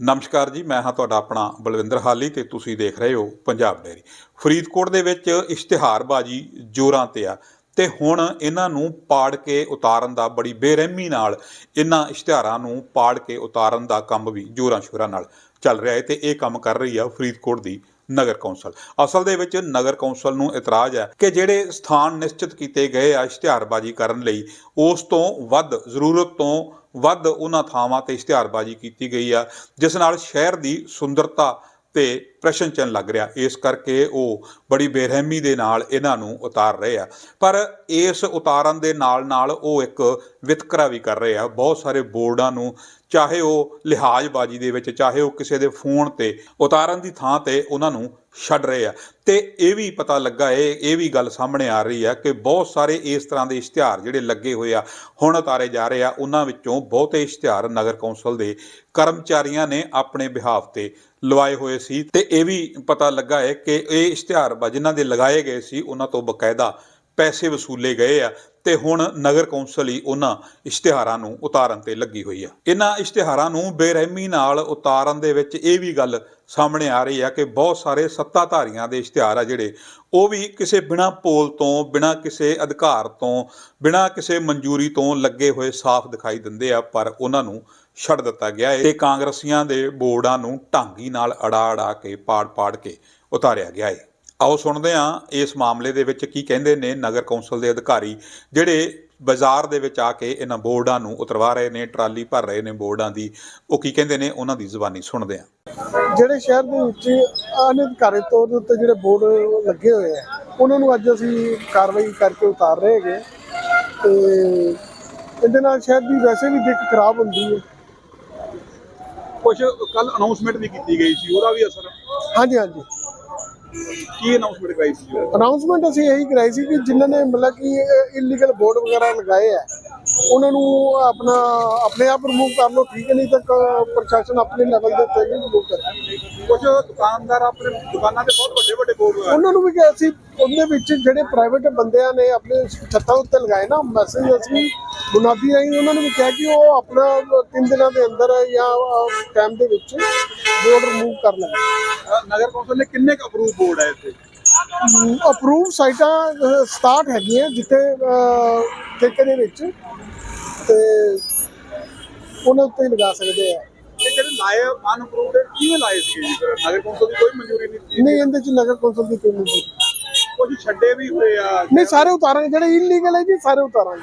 ਨਮਸਕਾਰ ਜੀ, ਮੈਂ ਹਾਂ ਤੁਹਾਡਾ ਆਪਣਾ ਬਲਵਿੰਦਰ ਹਾਲੀ ਤੇ ਤੁਸੀਂ ਦੇਖ ਰਹੇ ਹੋ ਪੰਜਾਬ ਡੈਰੀ ਫਰੀਦਕੋਟ ਦੇ ਵਿੱਚ ਇਸ਼ਤਿਹਾਰਬਾਜ਼ੀ ਜੋਰਾਂ ਤੇ ਆ ਤੇ ਹੁਣ ਇਹਨਾਂ ਨੂੰ ਪਾੜ ਕੇ ਉਤਾਰਨ ਦਾ ਬੜੀ ਬੇਰਹਿਮੀ ਨਾਲ ਇਹਨਾਂ ਇਸ਼ਤਿਹਾਰਾਂ ਨੂੰ ਪਾੜ ਕੇ ਉਤਾਰਨ ਦਾ ਕੰਮ ਵੀ ਜੋਰਾਂ ਸ਼ੋਰਾਂ ਨਾਲ ਚੱਲ ਰਿਹਾ ਹੈ ਤੇ ਇਹ ਕੰਮ ਕਰ ਰਹੀ ਆ ਫਰੀਦਕੋਟ ਦੀ ਨਗਰ ਕੌਂਸਲ। ਅਸਲ ਦੇ ਵਿੱਚ ਨਗਰ ਕੌਂਸਲ ਨੂੰ ਇਤਰਾਜ਼ ਹੈ ਕਿ ਜਿਹੜੇ ਸਥਾਨ ਨਿਸ਼ਚਿਤ ਕੀਤੇ ਗਏ ਆ ਇਸ਼ਤਿਹਾਰਬਾਜ਼ੀ ਕਰਨ ਲਈ, ਉਸ ਤੋਂ ਵੱਧ ਜ਼ਰੂਰਤ ਤੋਂ ਵੱਧ ਉਹਨਾਂ ਥਾਵਾਂ ਤੇ ਇਸ਼ਤਿਹਾਰਬਾਜ਼ੀ ਕੀਤੀ ਗਈ ਆ, ਜਿਸ ਨਾਲ ਸ਼ਹਿਰ ਦੀ ਸੁੰਦਰਤਾ ਤੇ ਪ੍ਰਸ਼ਨ ਚਿੰਨ੍ਹ ਲੱਗ ਰਿਹਾ। ਇਸ ਕਰਕੇ ਉਹ ਬੜੀ ਬੇਰਹਿਮੀ ਦੇ ਨਾਲ ਇਹਨਾਂ ਨੂੰ ਉਤਾਰ ਰਹੇ ਆ। ਪਰ ਇਸ ਉਤਾਰਨ ਦੇ ਨਾਲ ਨਾਲ ਉਹ ਇੱਕ ਵਿਤਕਰਾ ਵੀ ਕਰ ਰਹੇ ਆ। ਬਹੁਤ ਸਾਰੇ ਬੋਰਡਾਂ ਨੂੰ ਚਾਹੇ ਉਹ ਲਿਹਾਜ਼ਬਾਜ਼ੀ ਦੇ ਵਿੱਚ, ਚਾਹੇ ਉਹ ਕਿਸੇ ਦੇ ਫੋਨ ਤੇ ਉਤਾਰਨ ਦੀ ਥਾਂ ਤੇ ਉਹਨਾਂ ਨੂੰ ਛੱਡ ਰਹੇ ਆ। ਤੇ ਇਹ ਵੀ ਪਤਾ ਲੱਗਾ ਏ, ਇਹ ਵੀ ਗੱਲ ਸਾਹਮਣੇ ਆ ਰਹੀ ਆ ਕਿ ਬਹੁਤ ਸਾਰੇ ਇਸ ਤਰ੍ਹਾਂ ਦੇ ਇਸ਼ਤਿਹਾਰ ਜਿਹੜੇ ਲੱਗੇ ਹੋਏ ਆ, ਹੁਣ ਉਤਾਰੇ ਜਾ ਰਹੇ ਆ। ਉਹਨਾਂ ਵਿੱਚੋਂ ਬਹੁਤੇ ਇਸ਼ਤਿਹਾਰ ਨਗਰ ਕੌਂਸਲ ਦੇ ਕਰਮਚਾਰੀਆਂ ਨੇ ਆਪਣੇ ਬਿਹਾਫ ਤੇ ਲਵਾਏ ਹੋਏ ਸੀ। ਤੇ ਇਹ ਵੀ ਪਤਾ ਲੱਗਾ ਹੈ ਕਿ ਇਹ ਇਸ਼ਤਿਹਾਰ ਵਾ ਜਿਨ੍ਹਾਂ ਦੇ ਲਗਾਏ ਗਏ ਸੀ, ਉਹਨਾਂ ਤੋਂ ਬਕਾਇਦਾ ਪੈਸੇ ਵਸੂਲੇ ਗਏ ਆ। ਤੇ ਹੁਣ ਨਗਰ ਕੌਂਸਲ ਹੀ ਉਹਨਾਂ ਇਸ਼ਤਿਹਾਰਾਂ ਨੂੰ ਉਤਾਰਨ ਤੇ ਲੱਗੀ ਹੋਈ ਆ। ਇਹਨਾਂ ਇਸ਼ਤਿਹਾਰਾਂ ਨੂੰ ਬੇਰਹਿਮੀ ਨਾਲ ਉਤਾਰਨ ਦੇ ਵਿੱਚ ਇਹ ਵੀ ਗੱਲ ਸਾਹਮਣੇ ਆ ਰਹੀ ਹੈ ਕਿ ਬਹੁਤ ਸਾਰੇ ਸੱਤਾਧਾਰੀਆਂ ਦੇ ਇਸ਼ਤਿਹਾਰ ਆ ਜਿਹੜੇ, ਉਹ ਵੀ ਕਿਸੇ ਬਿਨਾ ਪੋਲ ਤੋਂ, ਬਿਨਾ ਕਿਸੇ ਅਧਿਕਾਰ ਤੋਂ, ਬਿਨਾ ਕਿਸੇ ਮਨਜ਼ੂਰੀ ਤੋਂ ਲੱਗੇ ਹੋਏ ਸਾਫ਼ ਦਿਖਾਈ ਦਿੰਦੇ ਆ, ਪਰ ਉਹਨਾਂ ਨੂੰ ਛੱਡ ਦਿੱਤਾ ਗਿਆ ਹੈ। ਤੇ ਕਾਂਗਰਸੀਆਂ ਦੇ ਬੋਰਡਾਂ ਨੂੰ ਢਾਂਗੀ ਨਾਲ ਅੜਾ ਅੜਾ ਕੇ ਪਾੜ ਪਾੜ ਕੇ ਉਤਾਰਿਆ ਗਿਆ ਹੈ। ਆਓ ਸੁਣਦੇ ਹਾਂ ਇਸ ਮਾਮਲੇ ਦੇ ਵਿੱਚ ਕੀ ਕਹਿੰਦੇ ਨੇ ਨਗਰ ਕੌਂਸਲ ਦੇ ਅਧਿਕਾਰੀ ਜਿਹੜੇ ਬਾਜ਼ਾਰ ਦੇ ਵਿੱਚ ਆ ਕੇ ਇਹਨਾਂ ਬੋਰਡਾਂ ਨੂੰ ਉਤਰਵਾ ਰਹੇ ਨੇ ਟਰਾਲੀ ਭਰ ਰਹੇ ਨੇ ਬੋਰਡਾਂ ਦੀ ਉਹ ਕੀ ਕਹਿੰਦੇ ਨੇ ਉਹਨਾਂ ਦੀ ਜ਼ੁਬਾਨੀ ਸੁਣਦੇ ਹਾਂ। ਜਿਹੜੇ ਸ਼ਹਿਰ ਦੇ ਵਿੱਚ ਅਨਧਿਕਾਰਿਤ ਤੌਰ ਦੇ ਉੱਤੇ ਜਿਹੜੇ ਬੋਰਡ ਲੱਗੇ ਹੋਏ ਆ ਉਹਨਾਂ ਨੂੰ ਅੱਜ ਅਸੀਂ ਕਾਰਵਾਈ ਕਰਕੇ ਉਤਾਰ ਰਹੇ ਹੈਗੇ ਤੇ ਇਹਦੇ ਨਾਲ ਸ਼ਹਿਰ ਦੀ ਵੈਸੇ ਵੀ ਦਿੱਖ ਖਰਾਬ ਹੁੰਦੀ ਹੈ। ਕੁਝ ਕੱਲ ਅਨਾਉਂਸਮੈਂਟ ਵੀ ਕੀਤੀ ਗਈ ਸੀ ਉਹਦਾ ਵੀ ਅਸਰ? ਹਾਂਜੀ ਹਾਂਜੀ। ਕੀ ਅਨਾਉਂਸਮੈਂਟ ਕਰਾਈ ਸੀ? ਅਨਾਉਂਸਮੈਂਟ ਅਸੀਂ ਇਹੀ ਕਰਾਈ ਸੀ ਕਿ ਜਿਨ੍ਹਾਂ ਨੇ ਮਤਲਬ ਕਿ ਇਲੀਗਲ ਬੋਰਡ ਵਗੈਰਾ ਲਗਾਏ ਆ ਉਹਨਾਂ ਨੂੰ ਆਪਣਾ ਆਪਣੇ ਆਪ ਰਿਮੂਵ ਕਰ ਲਓ ਠੀਕ ਹੈ ਨਹੀਂ ਤਾਂ ਕ- ਪ੍ਰਸ਼ਾਸਨ ਆਪਣੇ ਲੈਵਲ ਦੇ ਉੱਤੇ ਵੀ ਰਿਮੂਵ ਕਰੇ ਕੁਝ ਦੁਕਾਨਦਾਰ ਆਪਣੇ ਦੁਕਾਨਾਂ ਤੇ ਬਹੁਤ ਵੱਡੇ ਵੱਡੇ ਬੋਰਡ ਉਹਨਾਂ ਨੂੰ ਵੀ ਕਿਹਾ ਸੀ ਉਹਦੇ ਵਿੱਚ ਜਿਹੜੇ ਪ੍ਰਾਈਵੇਟ ਬੰਦਿਆਂ ਨੇ ਆਪਣੇ ਛੱਤਾਂ ਉੱਤੇ ਲਗਾਏ ਨਾ ਮੈਸੇਜ ਅਸੀਂ ਬੁਨਿਆਦੀ ਰਾਹੀਂ ਉਹਨਾਂ ਨੂੰ ਵੀ ਕਿਹਾ ਕਿ ਉਹ ਆਪਣਾ ਤਿੰਨ ਦਿਨਾਂ ਦੇ ਅੰਦਰ ਜਾਂ ਟਾਈਮ ਦੇ ਵਿੱਚ ਬੋਰਡ ਰਿਮੂਵ ਕਰ ਲੈਣ। ਨਗਰ ਕੌਂਸਲ ਨੇ ਕਿੰਨੇ ਕੁ ਅਪਰੂਵ ਬੋਰਡ ਹੈ ਇੱਥੇ? ਅਪਰੂਵ ਸਾਈਟਾਂ ਅਹ, 67 ਹੈਗੀਆਂ ਜਿੱਥੇ ਠੇਕੇ ਦੇ ਵਿੱਚ ਤੇ ਉਹਨਾਂ ਉੱਤੇ ਲਗਾ ਸਕਦੇ ਆ। ਇਹ ਜਿਹੜੇ ਲਾਏ ਅਨਅਪਰੂਵਡ ਕਿਵੇਂ ਲਾਏ ਸੀ ਜੀ? ਨਗਰ ਕੌਂਸਲ ਦੀ ਕੋਈ ਮਨਜ਼ੂਰੀ ਨਹੀਂ ਸੀ। ਨਹੀਂ ਇਹਦੇ ਚ ਨਗਰ ਕੌਂਸਲ ਦੀ ਕੋਈ ਨਹੀਂ। ਕੁਝ ਛੱਡੇ ਵੀ ਹੋਏ ਆ। ਨਹੀਂ ਸਾਰੇ ਉਤਾਰਾਂਗੇ ਜਿਹੜੇ ਇਲੀਗਲ ਹੈ ਜੀ ਸਾਰੇ ਉਤਾਰਾਂਗੇ।